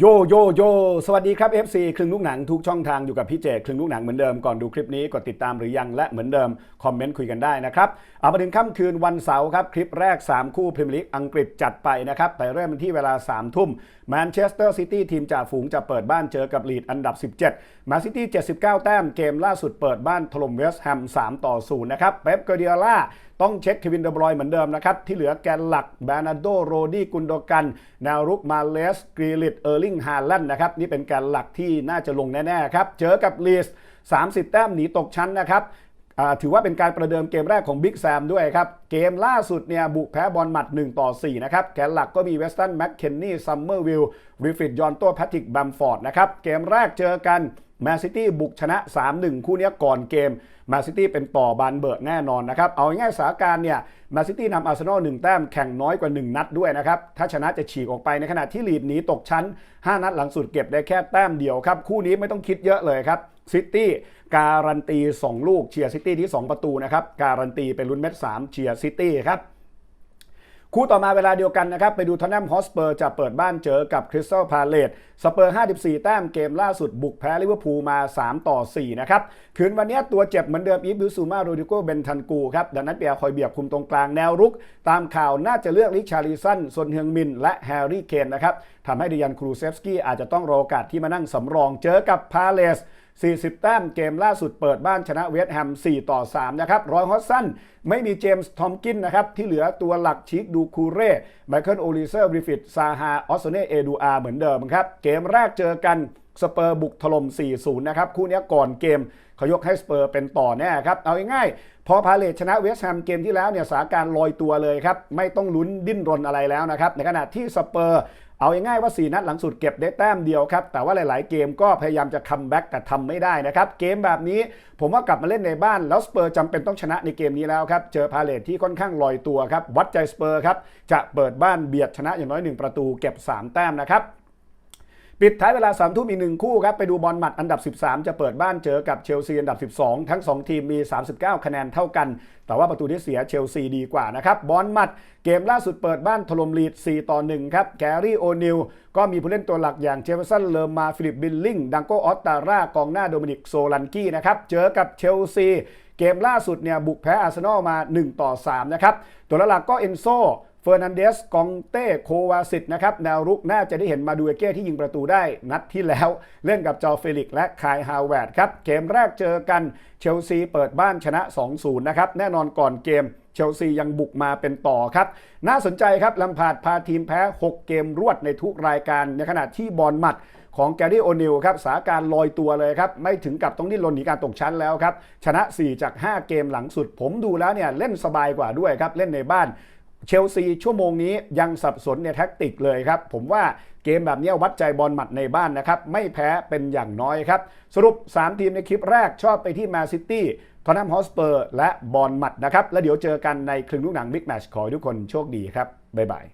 โยโยโยสวัสดีครับ FC ครึ่งลูกหนังทุกช่องทางอยู่กับพี่เจครึ่งลูกหนังเหมือนเดิมก่อนดูคลิปนี้กดติดตามหรือยังและเหมือนเดิม คอมเมนต์คุยกันได้นะครับ เอามาถึงค่ำคืนวันเสาร์ครับ คลิปแรก 3 คู่พรีเมียร์ลีกอังกฤษจัดไปนะครับ ไปเริ่มที่เวลา 3 ทุ่มแมนเชสเตอร์ซิตี้ทีมจ่าฝูงจะเปิดบ้านเจอกับลีดอันดับ 17มาซิตี้79 แต้มเกมล่าสุดเปิดบ้านถล่มเวสต์แฮม3 ต่อ 0 นะครับเป๊ปกเดียล่าต้องเช็คเควินเดบรอยเหมือนเดิมนะครับ ที่เหลือแกนหลักแบรนาโดโรดี้กุนโดกัน แนวรุกมาเลสกรีลิตเออร์ลิงฮาลันนะครับ นี่เป็นแกนหลักที่น่าจะลงแน่ๆครับ เจอกับลีส30 แต้มหนีตกชั้นนะครับถือว่าเป็นการประเดิมเกมแรกของบิ๊กแซมด้วยครับ เกมล่าสุดเนี่ยบุกแพ้บอลหมัด 1 ต่อ 4 นะครับ แกนหลักก็มีเวสตันแมคเคนนี่ซัมเมอร์วิลล์ริฟิดยอนโตแพทริกบัมฟอร์ดนะครับ เกมแรกเจอกัน แมนซิตี้บุกชนะ 3-1 คู่นี้ก่อนเกมแมนซิตี้เป็นต่อบานเบิร์แน่นอนนะครับ เอาง่ายๆสถานการณ์เนี่ยแมนซิตี้นำอาร์เซนอล1แต้มแข่งน้อยกว่า 1 นัดด้วยนะครับ ถ้าชนะจะฉีกออกไปในขณะที่ลีดหนีตกชั้น 5 นัดหลังสุดเก็บได้แค่แต้มเดียวครับ คู่นี้ไม่ต้องคิดเยอะเลยครับซิตี้การันตี 2 ลูกเชียร์ซิตี้ที่ 2 ประตูนะครับการันตีเป็นลุ้นเม็ด3เชียร์ซิตี้ครับ คู่ต่อมาเวลาเดียวกันนะครับไปดูทอนแนมฮอสเปอร์จะเปิดบ้านเจอกับคริสตัลพาเลตสเปอร์ 54 แต้มเกมล่าสุดบุกแพ้ลิเวอร์พูลมา 3 ต่อ 4 นะครับ คืนวันนี้ตัวเจ็บเหมือนเดิมอีฟบิวซูมาโรดิโกเบนทันกูครับดังนั้นเปียคอยเบียบคุมตรงกลางแนวรุก ตามข่าวน่าจะเลือกลิชาริสันซนเฮืองมิน และแฮร์รี่เคนนะครับทำให้ดิยันครูเซฟสกี้อาจจะต้องรอโอกาสที่มานั่งสำรองเจอกับพาเลส 40 แต้มเกมล่าสุดเปิดบ้านชนะเวสต์แฮม 4 ต่อ 3 นะครับรอยฮอสสันไม่มีเจมส์ทอมกินนะครับ ที่เหลือตัวหลักชิกดูคูเร่ไมเคิลโอลิเซอร์บริฟิตซาฮาออสเน่เอดูอาเหมือนเดิมครับ เกมแรกเจอกันสเปอร์บุกถล่ม 4-0 นะครับ คู่นี้ก่อนเกมเขายกให้สเปอร์เป็นต่อแน่ครับ เอาง่ายๆ พอพาเลตชนะเวสต์แฮมเกมที่แล้วเนี่ยสาการลอยตัวเลยครับ ไม่ต้องลุ้นดิ้นรนอะไรแล้วนะครับ ในขณะที่สเปอร์ เอาง่ายๆว่า 4 นัดหลังสุดเก็บได้แต้มเดียวครับ แต่ว่าหลายๆ เกมก็พยายามจะคัมแบ็กแต่ทำไม่ได้นะครับ เกมแบบนี้ผมว่ากลับมาเล่นในบ้าน แล้วสเปอร์จำเป็นต้องชนะในเกมนี้แล้วครับ เจอพาเลทที่ค่อนข้างลอยตัวครับ วัดใจสเปอร์ครับ จะเปิดบ้านเบียดชนะอย่างน้อย 1 ประตูเก็บ 3 แต้มนะครับ ปิดท้ายเวลา3ามทุ่มอีกหนึ่งคู่ครับ ไปดูบอลหมัดอันดับ 13 จะเปิดบ้านเจอกับเชลซีอันดับ 12 ทั้ง 2 ทีมมี 39 คะแนนเท่ากัน แต่ว่าประตูที่เสียเชลซีดีกว่านะครับ บอลหมัดเกมล่าสุดเปิดบ้านถล่มลีด 4 ต่อ 1 ครับ แกรี่โอนิลก็มีผู้เล่นตัวหลักอย่างเจฟเฟอร์สัน เลอร์มา ฟิลิปบิลลิง ดังโกออสตาร่ากองหน้าโดมินิกโซลันกี้นะครับ เจอกับเชลซีเกมล่าสุดเนี่ยบุกแพ้อาร์เซนอลมา 1 ต่อ 3 นะครับ ตัวหลักก็เอนโซ เฟอร์นันเดส กองเต้ โควาสิตนะครับ แนวรุกน่าจะได้เห็นมาดูเอเก้ที่ยิงประตูได้นัดที่แล้วเล่นกับจอเฟลิกและคายฮาวเวิร์ดครับ เกมแรกเจอกันเชลซีเปิดบ้านชนะ 2-0 นะครับ แน่นอนก่อนเกมเชลซียังบุกมาเป็นต่อครับ น่าสนใจครับลำพาดพาทีมแพ้ 6 เกมรวดในทุกรายการ ในขณะที่บอลหมัดของแกรี่โอนิลครับสาการลอยตัวเลยครับ ไม่ถึงกับต้องดิ้นรนหนีการตกชั้นแล้วครับ ชนะ 4 จาก 5 เกมหลังสุด ผมดูแล้วเนี่ยเล่นสบายกว่าด้วยครับ เล่นในบ้าน เชลซีชั่วโมงนี้ยังสับสนในแท็กติกเลยครับ ผมว่าเกมแบบนี้วัดใจบอลหมัดในบ้านนะครับ ไม่แพ้เป็นอย่างน้อยครับ สรุป 3 ทีมในคลิปแรกชอบไปที่แมนซิตี้ทอนนัมฮอสเปอร์ และบอลหมัดนะครับ แล้วเดี๋ยวเจอกันในครึ่งลูกหนังบิ๊กแมชขอให้ทุกคนโชคดีครับ บ๊ายบาย